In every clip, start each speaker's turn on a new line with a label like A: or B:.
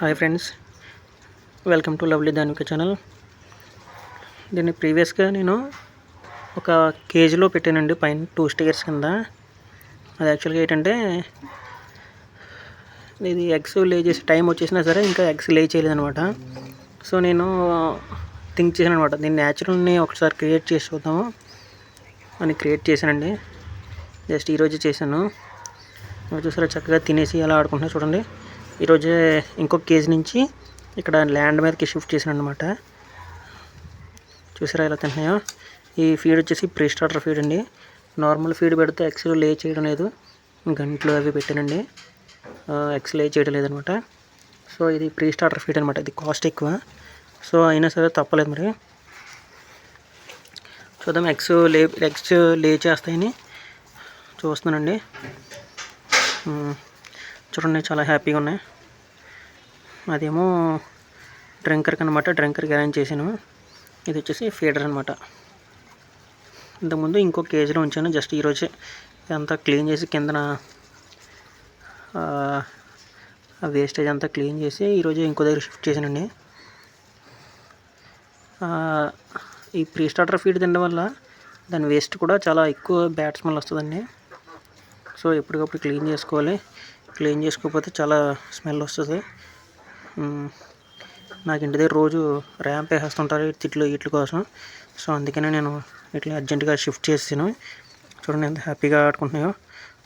A: Hi friends. Welcome to lovely Dhanvika channel. దీన్ని ప్రీవియస్గా నేను ఒక కేజీలో పెట్టానండి పైన టూ స్టికర్స్ కింద. అది యాక్చువల్గా ఏంటంటే ఇది ఎగ్స్ లే చేసే టైం వచ్చేసినా సరే ఇంకా ఎగ్స్ లే చేయలేదనమాట సో నేను థింక్ చేశాను అనమాట దీన్ని న్యాచురల్ని ఒకసారి క్రియేట్ చేసి చూద్దాము. అని క్రియేట్ చేశానండి. జస్ట్ ఈరోజు చేశాను. చూసారా చక్కగా తినేసి ఎలా ఆడుకుంటున్నా చూడండి. ఈరోజే ఇంకొక కేజీ నుంచి ఇక్కడ ల్యాండ్ మీదకి షిఫ్ట్ చేశాను అనమాట చూసారా ఎలా తింటున్నాయో? ఈ ఫీడ్ వచ్చేసి ప్రీ స్టార్టర్ ఫీడ్ అండి. నార్మల్ ఫీడ్ పెడితే ఎక్స్లు లే చేయడం లేదు. గంటలు అవి పెట్టానండి. ఎక్స్ లే చేయడం లేదనమాట సో ఇది ప్రీ స్టార్టర్ ఫీడ్ అనమాట ఇది కాస్ట్ ఎక్కువ. సో అయినా సరే తప్పలేదు మరి. చూద్దాం ఎగ్స్ లే ఎగ్స్ లే చేస్తాయని చూస్తున్నానండి. చూడండి చాలా హ్యాపీగా ఉన్నాయి. అదేమో డ్రింకర్కి అనమాట డ్రింకర్కి అరేంజ్ చేశాను. ఇది వచ్చేసి ఫీడర్ అనమాట ఇంతకుముందు ఇంకో కేజీలో ఉంచాను జస్ట్ ఈరోజే. అంతా క్లీన్ చేసి కిందన ఆ, వేస్టేజ్ అంతా క్లీన్ చేసి ఈరోజు ఇంకో దగ్గర షిఫ్ట్ చేశానండి. ఈ ప్రీ స్టార్టర్ ఫీడ్ తినడం వల్ల దాని వేస్ట్ కూడా చాలా ఎక్కువ బ్యాడ్ స్మెల్ వస్తుందండి. సో ఎప్పటికప్పుడు క్లీన్ చేసుకోవాలి. క్లీన్ చేసుకోకపోతే చాలా స్మెల్ వస్తుంది. నాకు ఇంటి దగ్గర రోజు ర్యాంప్ వేసేస్తుంటారు ఇట్లు తిట్లు కోసం. సో అందుకనే నేను ఇట్లా అర్జెంటుగా షిఫ్ట్ చేసాను చూడండి ఎంత హ్యాపీగా ఆడుకుంటున్నాయో.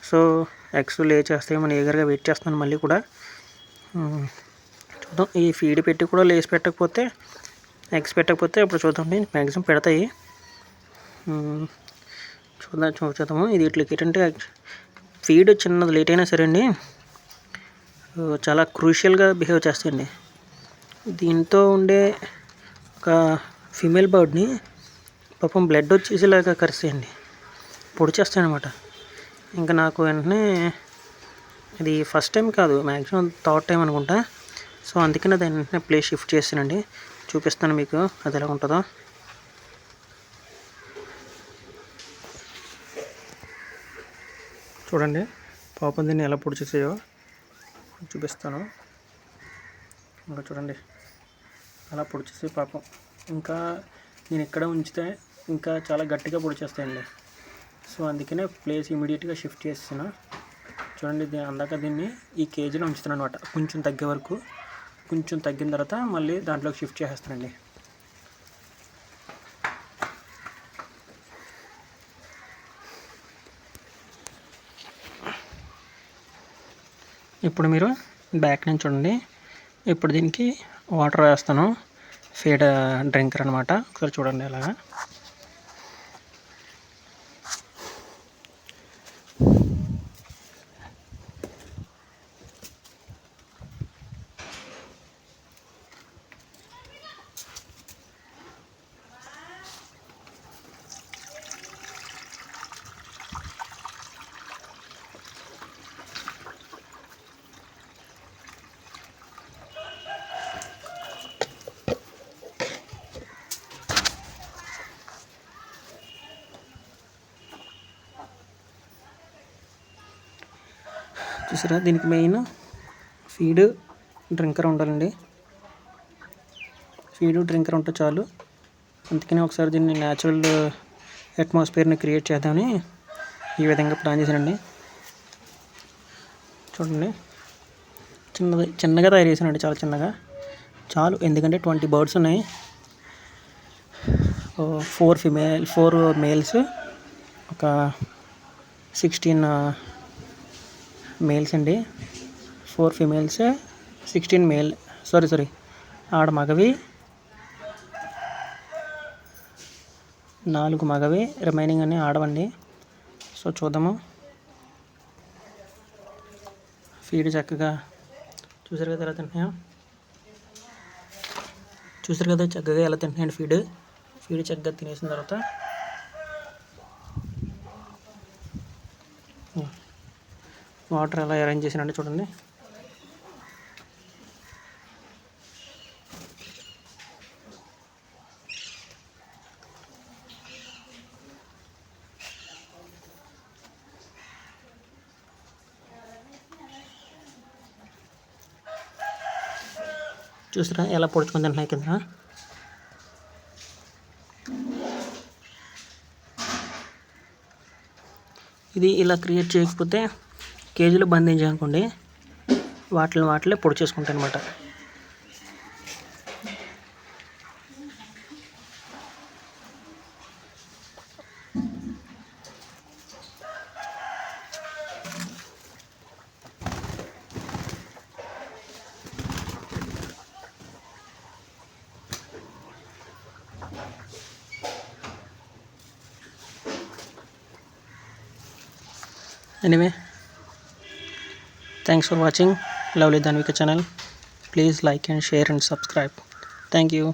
A: సో ఎగ్స్ లే చేస్తాయి మన వెయిట్ చేస్తున్నాను మళ్ళీ కూడా. చూద్దాం. ఈ ఫీడ్ పెట్టి కూడా లేసి పెట్టకపోతే ఎగ్స్ పెట్టకపోతే అప్పుడు చూద్దాం మ్యాక్సిమం పెడతాయి. చూద్దాం చూద్దాము. ఇది ఇట్లకి ఏంటంటే ఫీడ్ చిన్నది లేట్ అయినా సరే అండి. చాలా క్రూషియల్గా బిహేవ్ చేస్తాయండి. దీంతో ఉండే ఒక ఫీమేల్ బర్డ్ని పాపం బ్లడ్ వచ్చేసేలాగా కరిసేయండి. పొడి చేస్తాయన్నమాట. ఇంకా నాకు వెంటనే ఇది ఫస్ట్ టైం కాదు మ్యాక్సిమం థర్డ్ టైం అనుకుంటా. సో అందుకనే దాన్ని వెంటనే ప్లేస్ షిఫ్ట్ చేస్తానండి చూపిస్తాను మీకు అది ఎలా ఉంటుందో. చూడండి పాపం దీన్ని ఎలా పొడి చేసాయో. చూపిస్తాను. ఇంకా చూడండి. అలా పొడి పాపం. ఇంకా నేను ఇక్కడ ఉంచితే ఇంకా చాలా గట్టిగా పొడిచేస్తాయండి. సో అందుకనే ప్లేస్ ఇమీడియట్గా షిఫ్ట్ చేస్తాను చూడండి అందాక దీన్ని ఈ కేజీలో ఉంచుతాను అనమాట కొంచెం తగ్గే వరకు. కొంచెం తగ్గిన తర్వాత మళ్ళీ దాంట్లోకి షిఫ్ట్ చేసేస్తానండి. ఇప్పుడు మీరు బ్యాక్ నుంచి చూడండి. ఇప్పుడు దీనికి వాటర్ వేస్తాను. ఫీడ్ డ్రింకర్ అనమాట ఒకసారి చూడండి అలాగా. చూసారా? దీనికి మెయిన్ ఫీడ్ డ్రింకర్ ఉండాలండి. ఫీడ్ డ్రింకర్ ఉంటే చాలు. అందుకని ఒకసారి దీన్ని న్యాచురల్ అట్మాస్ఫియర్ని క్రియేట్ చేద్దామని ఈ విధంగా ప్లాన్ చేశానండి. చూడండి. చిన్నది చిన్నగా తయారు చేశానండి చాలా చిన్నగా. చాలు ఎందుకంటే ట్వంటీ బర్డ్స్ ఉన్నాయి. ఫోర్ ఫిమేల్ ఫోర్ మేల్స్ ఒక సిక్స్టీన్ మేల్స్ అండి. Four females sixteen male sorry sorry ఆడ మగవి నాలుగు మగవి రిమైనింగ్ అని ఆడవండి. సో చూద్దాము. ఫీడ్ చక్కగా. చూసారు కదా ఎలా తింటున్నాయో? చూసారు కదా చక్కగా ఎలా తింటున్నాయండి ఫీడ్ ఫీడ్ చక్కగా తినేసిన తర్వాత వాటర్ ఎలా అరేంజ్ చేసినట్టు చూడండి. చూసారా ఎలా పొడుచుకొని తింటున్నాయి కింద? ఇది ఇలా క్రియేట్ చేయకపోతే కేజీలు బంధించనుకోండి వాటిని వాటిలో పొడి చేసుకుంటాయి అనమాట anyway? Thanks for watching lovely Dhanvika channel please like and share and subscribe thank you